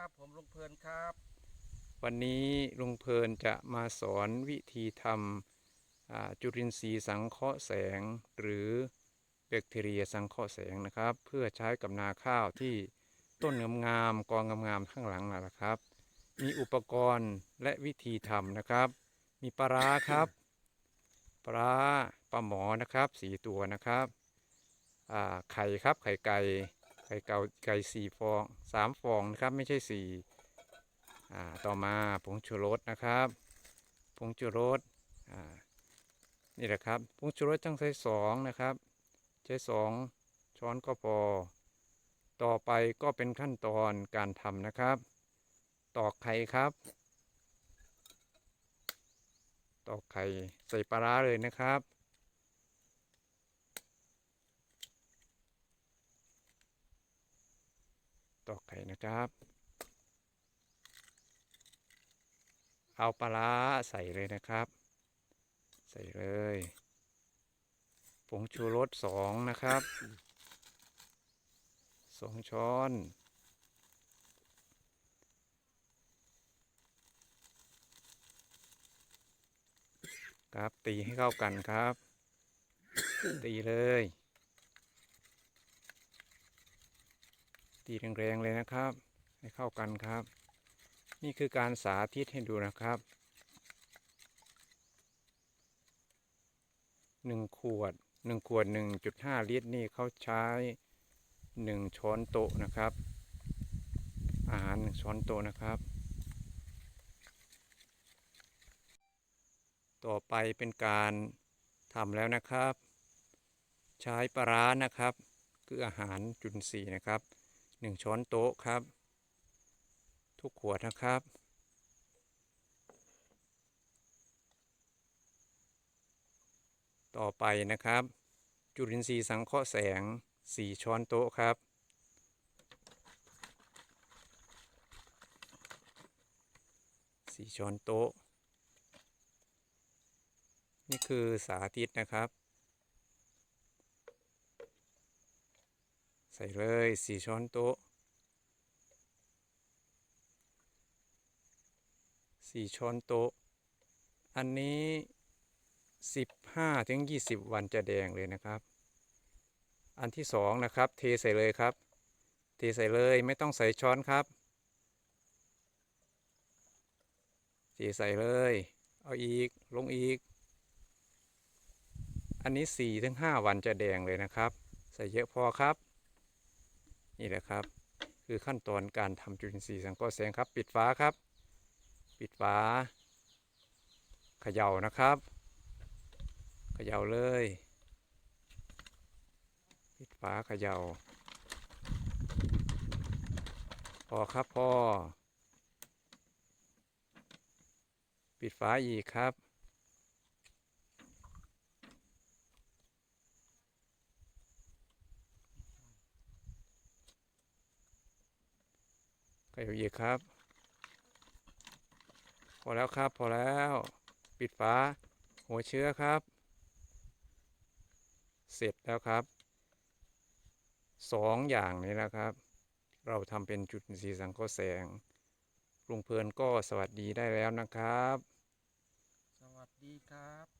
ครับผมลุงเพลินครับ วันนี้ลุงเพลินจะมาสอนวิธีทำจุลินทรีย์สังเคราะห์แสง หรือแบคทีเรียสังเคราะห์แสงนะครับ เพื่อใช้กับนาข้าวที่ต้นงามๆกองงามๆข้างหลังนั่นแหละครับ มีอุปกรณ์และวิธีทำนะครับ มีปลาร้าครับปลาปลาหมอนะครับสีตัวนะครับไข่ครับไข่ไก่ ไข่เก่าไก่สี่ฟองสามฟองนะครับไม่ใช่สี่อ่าต่อมาผงชูรสนะครับผงชูรสอ่านี่แหละครับผงชูรสต้องใช้สองนะครับ ใช้สองช้อนก็พอ ต่อไปก็เป็นขั้นตอนการทำนะครับ ตอกไข่ครับ ตอกไข่ใส่ปลาร้าเลยนะครับ ตอกไข่นะครับ เอาปลาร้าใส่เลยนะครับ ใส่เลยผงชูรสสองนะครับสองช้อนครับตีให้เข้ากันครับ ตีเลย ตีแรงๆเลยนะครับ ให้เข้ากันครับ นี่คือการสาธิตให้ดูนะครับหนึ่งขวดหนึ่งขวดหนึ่งจุดห้าลิตรนี่เขาใช้หนึ่งช้อนโต๊ะนะครับ อาหารหนึ่งช้อนโต๊ะนะครับ ต่อไปเป็นการทำแล้วนะครับ ใช้ปลาร้านะครับ คืออาหารจุลทรีย์นะครับ หนึ่งช้อนโต๊ะครับ ทุกขวดนะครับ ต่อไปนะครับ จุลินทรีย์สังเคราะห์แสง 4 ช้อนโต๊ะครับ 4 ช้อนโต๊ะ นี่คือสาธิตนะครับ ส่เลย4ช้อนโต๊ะสี่ช้อนโต๊ะ อันนี้สิบห้าถึงยี่สิบวันจะแดงเลยนะครับ อันที่สองนะครับ เทใส่เลยครับ เทใส่เลยไม่ต้องใส่ช้อนครับเทใส่เลย เอาอีกลงอีก อันนี้สี่ถึงห้าวันจะแดงเลยนะครับ ใส่เยอะพอครับ นี่แหละครับ คือขั้นตอนการทำจุลินทรีย์สังเคราะห์แสงครับ ปิดฝาครับ ปิดฝาเขย่านะครับเขย่าเลย ปิดฝาเขย่าพอครับพอปิดฝาอีกครับ เขย่าอีกครับ พอแล้วครับพอแล้ว ปิดฝาหัวเชื้อครับ เสร็จแล้วครับสองอย่างนี้นะครับ เราทำเป็นจุดสีสังเคราะห์แสงลุงเพลินก็สวัสดีได้แล้วนะครับ สวัสดีครับ